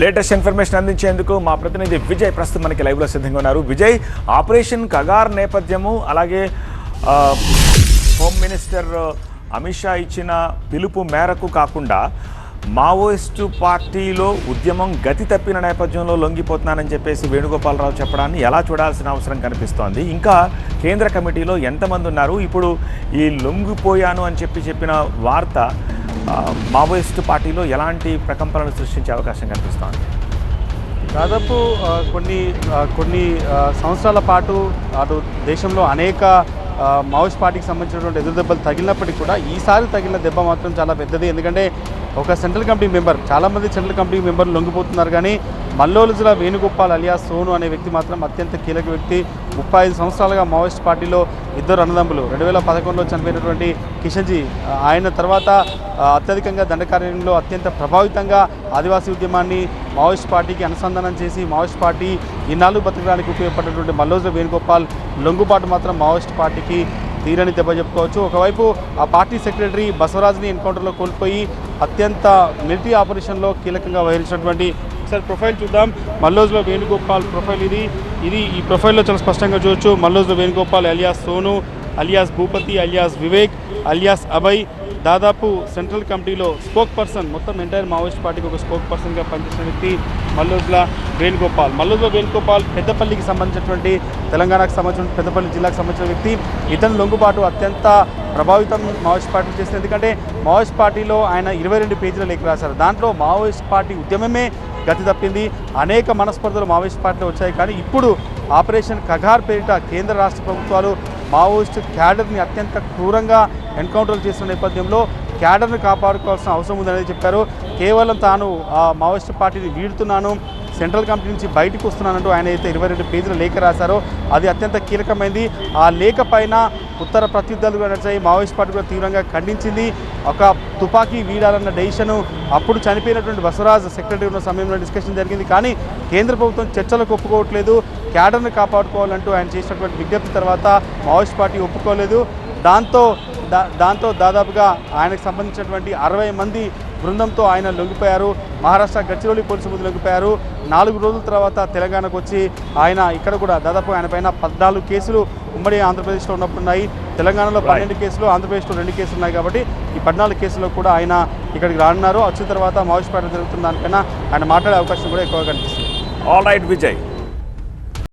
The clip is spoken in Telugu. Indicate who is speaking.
Speaker 1: లేటెస్ట్ ఇన్ఫర్మేషన్ అందించేందుకు మా ప్రతినిధి విజయ్ ప్రస్తుతం మనకి లైవ్లో సిద్ధంగా ఉన్నారు. విజయ్ ఆపరేషన్ కగార్ నేపథ్యము అలాగే హోమ్ మినిస్టర్ అమిత్ షా ఇచ్చిన పిలుపు మేరకు కాకుండా మావోయిస్టు పార్టీలో ఉద్యమం గతి తప్పిన నేపథ్యంలో లొంగిపోతున్నానని చెప్పేసి వేణుగోపాలరావు చెప్పడాన్ని ఎలా చూడాల్సిన అవసరం కనిపిస్తోంది. ఇంకా కేంద్ర కమిటీలో ఎంతమంది ఉన్నారు? ఇప్పుడు ఈ లొంగిపోయాను అని చెప్పి చెప్పిన వార్త మావోయిస్టు పార్టీలో ఎలాంటి ప్రకంపనలు సృష్టించే అవకాశం కనిపిస్తోంది?
Speaker 2: దాదాపు కొన్ని కొన్ని సంవత్సరాల పాటు అటు దేశంలో అనేక మావోయిస్ట్ పార్టీకి సంబంధించినటువంటి ఎదురు దెబ్బలు తగిలినప్పటికీ కూడా ఈసారి తగిలిన దెబ్బ మాత్రం చాలా పెద్దది. ఎందుకంటే ఒక సెంట్రల్ కమిటీ మెంబర్ చాలామంది సెంట్రల్ కమిటీ మెంబర్లు లొంగిపోతున్నారు. కానీ మల్లోలు జిల్లా వేణుగోపాల్ అలియా సోను అనే వ్యక్తి మాత్రం అత్యంత కీలక వ్యక్తి. ముప్పై ఐదు సంవత్సరాలుగా మావోయిస్ట్ పార్టీలో ఇద్దరు అన్నదమ్ములు. రెండు వేల పదకొండులో చనిపోయినటువంటి కిషన్జీ ఆయన తర్వాత అత్యధికంగా దండకార్యంలో అత్యంత ప్రభావితంగా ఆదివాసీ ఉద్యమాన్ని మావోయిస్ట్ పార్టీకి అనుసంధానం చేసి మావోయిస్ట్ పార్టీ ఇన్నాళ్ళు బతకడానికి ఉపయోగపడినటువంటి మల్లోజుల వేణుగోపాల్ లొంగుబాటు మాత్రం మావోయిస్ట్ పార్టీకి తీరని దెబ్బ చెప్పుకోవచ్చు. ఒకవైపు ఆ పార్టీ సెక్రటరీ బసవరాజ్ని ఎన్కౌంటర్లో కోల్పోయి అత్యంత మిలిటరీ ఆపరేషన్లో కీలకంగా వహించినటువంటి ఒకసారి ప్రొఫైల్ చూద్దాం. మల్లోజ్లో వేణుగోపాల్ ప్రొఫైల్ ఇది. ఇది ఈ ప్రొఫైల్లో చాలా స్పష్టంగా చూడొచ్చు. మల్లోజ్లో Venugopal alias Sonu alias Bhupathi alias Vivek alias Abhay. దాదాపు సెంట్రల్ కమిటీలో స్పోక్ పర్సన్ మొత్తం ఎంటైర్ మావోయిస్ట్ పార్టీకి ఒక స్పోక్ పర్సన్గా పనిచేసిన వ్యక్తి మల్లోజ్ల వేణుగోపాల్. మల్లోజ్ల వేణుగోపాల్ పెద్దపల్లికి సంబంధించినటువంటి తెలంగాణకు సంబంధించిన పెద్దపల్లి జిల్లాకు సంబంధించిన వ్యక్తి. ఇతని లొంగుబాటు అత్యంత ప్రభావితం మావోయిస్ట్ పార్టీ చేసింది. ఎందుకంటే మావోయిస్ట్ పార్టీలో ఆయన ఇరవై రెండు పేజీల లేఖ రాశారు. దాంట్లో మావోయిస్ట్ పార్టీ ఉద్యమమే గతి తప్పింది. అనేక మనస్పర్ధలు మావోయిస్ట్ పార్టీలో వచ్చాయి. కానీ ఇప్పుడు ఆపరేషన్ కగార్ పేరిట కేంద్ర రాష్ట్ర ప్రభుత్వాలు మావోయిస్టు క్యాడర్ని అత్యంత క్రూరంగా ఎన్కౌంటర్లు చేస్తున్న నేపథ్యంలో క్యాడర్ను కాపాడుకోవాల్సిన అవసరం ఉందనేది చెప్పారు. కేవలం తాను ఆ మావోయిస్టు పార్టీని వీడుతున్నాను. సెంట్రల్ కమిటీ నుంచి బయటకు వస్తున్నానంటూ ఆయన అయితే ఇరవై రెండు పేజీల లేఖ రాశారో అది అత్యంత కీలకమైంది. ఆ లేఖ పైన ఉత్తర ప్రత్యుద్ధాలు కూడా నడిచాయి. మావోయిస్ట్ పార్టీ కూడా తీవ్రంగా ఖండించింది. ఒక తుపాకీ వీడాలన్న డెసిషన్ అప్పుడు చనిపోయినటువంటి బసవరాజ్ సెక్రటరీ ఉన్న సమయంలో డిస్కషన్ జరిగింది. కానీ కేంద్ర ప్రభుత్వం చర్చలకు ఒప్పుకోవట్లేదు. క్యాడర్ని కాపాడుకోవాలంటూ ఆయన చేసినటువంటి విజ్ఞప్తి తర్వాత మావోయిస్ట్ పార్టీ ఒప్పుకోలేదు. దాంతో దా దాంతో దాదాపుగా ఆయనకు సంబంధించినటువంటి అరవై మంది బృందంతో ఆయన లొంగిపోయారు. మహారాష్ట్ర గచ్చిరోలి పోలీసు ముందు లొంగిపోయారు. నాలుగు రోజుల తర్వాత తెలంగాణకు వచ్చి ఆయన ఇక్కడ కూడా దాదాపు ఆయన పైన పద్నాలుగు కేసులు ఉమ్మడి ఆంధ్రప్రదేశ్లో ఉన్నప్పుడు ఉన్నాయి. తెలంగాణలో. పన్నెండు కేసులు ఆంధ్రప్రదేశ్లో రెండు కేసులు ఉన్నాయి కాబట్టి ఈ పద్నాలుగు కేసుల్లో కూడా ఆయన ఇక్కడికి రానున్నారు. వచ్చిన తర్వాత మావోయిస్ట్ పార్టీ జరుగుతున్న దానిపైన ఆయన మాట్లాడే అవకాశం కూడా ఎక్కువగా కనిపిస్తుంది.
Speaker 1: All right Vijay